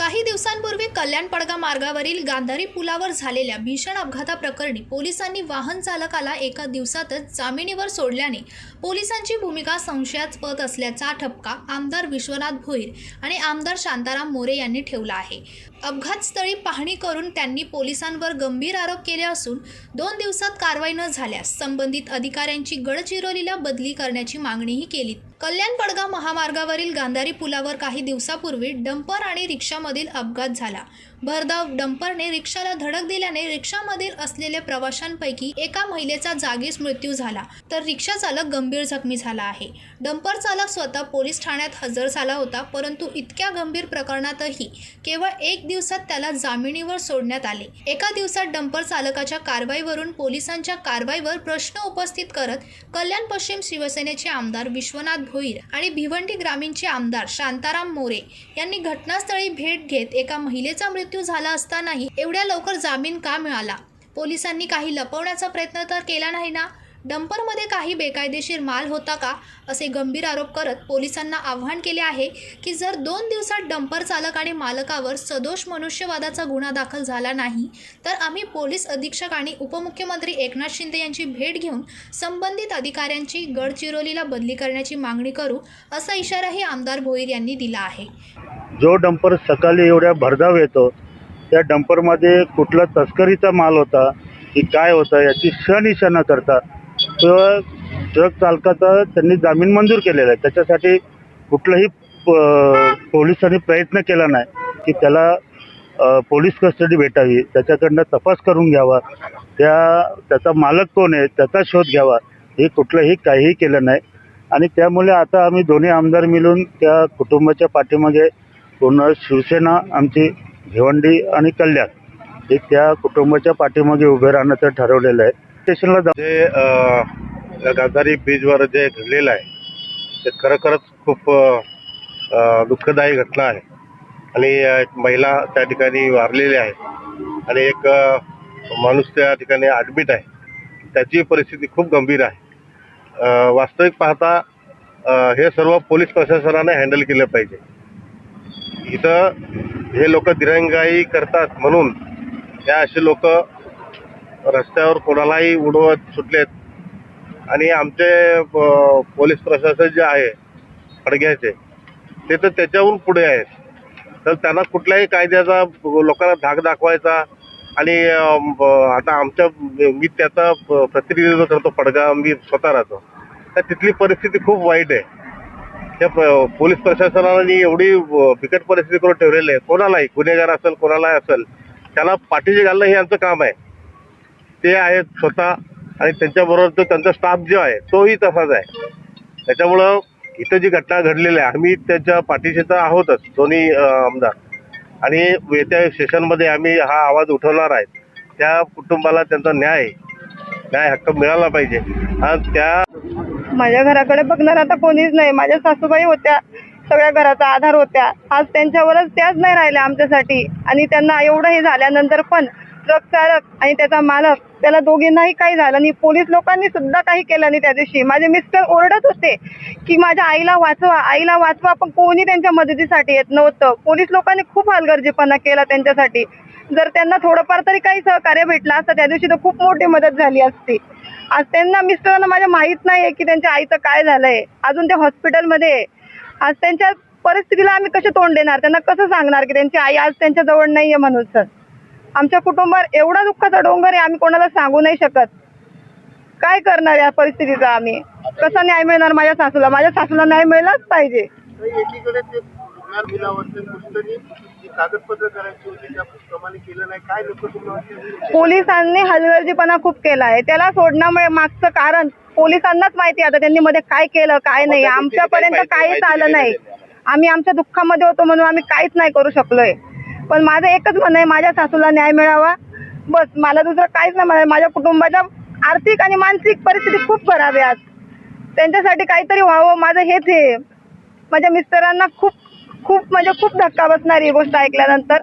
काही दिवसांपूर्वी कल्याण पडगा मार्गावरील गांधारी पुलावर झालेल्या भीषण अपघाताप्रकरणी पोलिसांनी वाहन चालकाला एका दिवसातच जामिनीवर सोडल्याने पोलिसांची भूमिका संशयास्पद असल्याचा ठपका आमदार विश्वनाथ भोईर आणि आमदार शांताराम मोरे यांनी ठेवला आहे. अपघातस्थळी पाहणी करून त्यांनी पोलिसांवर गंभीर आरोप केले असून दोन दिवसात कारवाई न झाल्यास संबंधित अधिकाऱ्यांची गडचिरोलीला बदली करण्याची मागणीही केली. कल्याण पडगाव महामार्गावरील गांधारी पुलावर काही दिवसापूर्वी डंपर आणि रिक्षामधील अपघात झाला. भरधाव डंपरने रिक्षाला धडक दिल्याने रिक्षामधील असलेल्या प्रवाशांपैकी एका महिलेचा जागीच मृत्यू झाला. तर रिक्षा चालक गंभीर जखमी झाला आहे. डंपर चालक स्वतः पोलीस ठाण्यात हजर झाला होता परंतु इतक्या गंभीर प्रकरणातही केवळ एक दिवसात त्याला जामिनीवर सोडण्यात आले. एका दिवसात डंपर चालकाच्या कारवाईवरून पोलिसांच्या कारवाईवर प्रश्न उपस्थित करत कल्याण पश्चिम शिवसेनेचे आमदार विश्वनाथ भोईर आणि भिवंडी ग्रामीणचे आमदार शांताराम मोरे यांनी घटनास्थळी भेट घेत एका महिलेचा मृत्यू मृत्यू झाला असतानाही एवढ्या लवकर जामीन का मिळाला? पोलिसांनी काही लपवण्याचा प्रयत्न तर केला नाही ना? डंपरमध्ये काही बेकायदेशीर माल होता का? असे गंभीर आरोप करत पोलिसांना आव्हान केले आहे की जर दोन दिवसात डंपर चालक आणि मालकावर सदोष मनुष्यवादाचा गुन्हा दाखल झाला नाही तर आम्ही पोलीस अधीक्षक आणि उपमुख्यमंत्री एकनाथ शिंदे यांची भेट घेऊन संबंधित अधिकाऱ्यांची गडचिरोलीला बदली करण्याची मागणी करू असा इशाराही आमदार भोईर यांनी दिला आहे. जो डंपर सकाळी एवढ्या भरधाव येतो त्या डंपरमध्ये कुठला तस्करीचा माल होता की काय होतं याची शनिशा न करता तो ट्रक चालकाचा त्यांनी जामीन मंजूर केलेला आहे. त्याच्यासाठी कुठलंही प- पोलिसांनी प्रयत्न केला नाही की त्याला पोलीस कस्टडी भेटावी. त्याच्याकडनं तपास करून घ्यावा. त्या त्याचा मालक कोण आहे त्याचा शोध घ्यावा. हे कुठलंही काहीही केलं नाही. आणि त्यामुळे आता आम्ही दोन्ही आमदार मिळून त्या कुटुंबाच्या पाठीमागे पूर्ण शिवसेना आमची भिवंडी आणि कल्याण हे त्या कुटुंबाच्या पाठीमागे उभे राहण्याचं ठरवलेलं आहे. स्टेशनला जे अ, या गांधारी जे घडलेलं आहे ते खरोखरच खूप दुःखदायी घटना आहे. आणि एक महिला त्या ठिकाणी वारलेली आहे आणि एक माणूस त्या ठिकाणी ॲडमिट आहे. त्याची परिस्थिती खूप गंभीर आहे. वास्तविक पाहता हे सर्व पोलीस प्रशासनाने हँडल केलं पाहिजे. इथं हे लोक दिरंगाई करतात म्हणून. या असे लोक रस्त्यावर कोणालाही उडवत सुटलेत. आणि आमचे पोलीस प्रशासन जे आहे फडग्याचे ते तर त्याच्याहून पुढे आहेत. तर त्यांना कुठल्याही कायद्याचा लोकांना धाक दाखवायचा आणि ब- आता आमच्या मी त्याचा प- प्रतिनिधित्व करतो फडगा मी स्वतः राहतो. तर तिथली परिस्थिती खूप वाईट आहे. त्या प- पोलीस प्रशासनाने एवढी बिकट परिस्थिती करून ठेवलेली आहे. कोणालाही गुन्हेगार असेल कोणालाही असेल त्याला पाठीशी घालणं हे आमचं काम आहे. ते आहेत स्वतः आणि त्यांच्याबरोबर तो त्यांचा स्टाफ जो आहे तोही तसाच आहे. त्याच्यामुळं इथं जी घटना घडलेली आहे आम्ही त्याच्या पाठीशी तर आहोतच दोन्ही आमदार. आणि येत्या सेशनमध्ये आम्ही हा आवाज उठवणार आहे. त्या कुटुंबाला त्यांचा न्याय न्याय हक्क मिळाला पाहिजे. आणि त्या माझ्या घराकडे बघणार आता कोणीच नाही. माझ्या सासूबाई होत्या सगळ्या घराचा आधार होत्या. आज त्यांच्यावरच त्याच नाही राहिल्या आमच्यासाठी. आणि त्यांना एवढं हे झाल्यानंतर पण ट्रक चालक आणि त्याचा मालक त्याला दोघींनाही काही झालं नाही. पोलीस लोकांनी सुद्धा काही केलं नाही त्या दिवशी. माझे मिस्टर ओरडत होते की माझ्या आईला वाचवा आईला वाचवा पण कोणी त्यांच्या मदतीसाठी येत नव्हतं. पोलीस लोकांनी खूप हलगर्जीपणा केला त्यांच्यासाठी. जर त्यांना थोडंफार तरी काही सहकार्य भेटलं असतं त्या दिवशी तर खूप मोठी मदत झाली असती. आज त्यांना मिस्टरांना माझ्या माहीत नाही की त्यांच्या आईचं काय झालंय. अजून ते हॉस्पिटलमध्ये आहे. आज त्यांच्या परिस्थितीला आम्ही कसे तोंड देणार? त्यांना कसं सांगणार की त्यांची आई आज त्यांच्या जवळ नाहीये म्हणून सर? आमच्या कुटुंबावर एवढा दुःखाचा डोंगर आहे आम्ही कोणाला सांगू नाही शकत. काय करणार या परिस्थितीचा आम्ही? कसा न्याय मिळणार माझ्या सासूला? माझ्या सासूला न्याय मिळलाच पाहिजे. रुग्णात दिलावरती पुस्तकी जी कागदपत्र करायची होती त्या प्रमाणे केलं नाही. काय लोक तुम्हाला पोलिसांनी हलगर्जीपणा खूप केला आहे. त्याला सोडण्यामुळे मागचं कारण पोलिसांनाच माहिती आता त्यांनी मध्ये काय केलं काय नाही? आमच्यापर्यंत काहीच आलं नाही. आम्ही आमच्या दुःखामध्ये होतो म्हणून आम्ही काहीच नाही करू शकलोय. पण माझं एकच म्हणणं आहे माझ्या सासूला न्याय मिळावा. बस मला दुसरं काहीच नाही म्हणायचं. माझ्या कुटुंबाच्या आर्थिक आणि मानसिक परिस्थिती खूप खराब आहे आज. त्यांच्यासाठी काहीतरी व्हावं. माझं हेच आहे. माझ्या मिस्टरांना खूप खूप म्हणजे खूप धक्का बसणार ही गोष्ट ऐकल्यानंतर.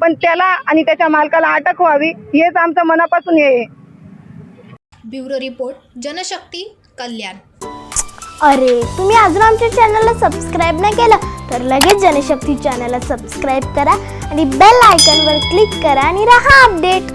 पण त्याला आणि त्याच्या मालकाला अटक व्हावी हेच आमचं मनापासून हे आहे. Bureau report Janshakti Kalyan. अरे तुम्ही अजून आमच्या चॅनलला सबस्क्राईब नाही केलं तर लगेच जनशक्ती चॅनलला सबस्क्राईब करा आणि बेल आयकॉनवर क्लिक करा आणि रहा अपडेट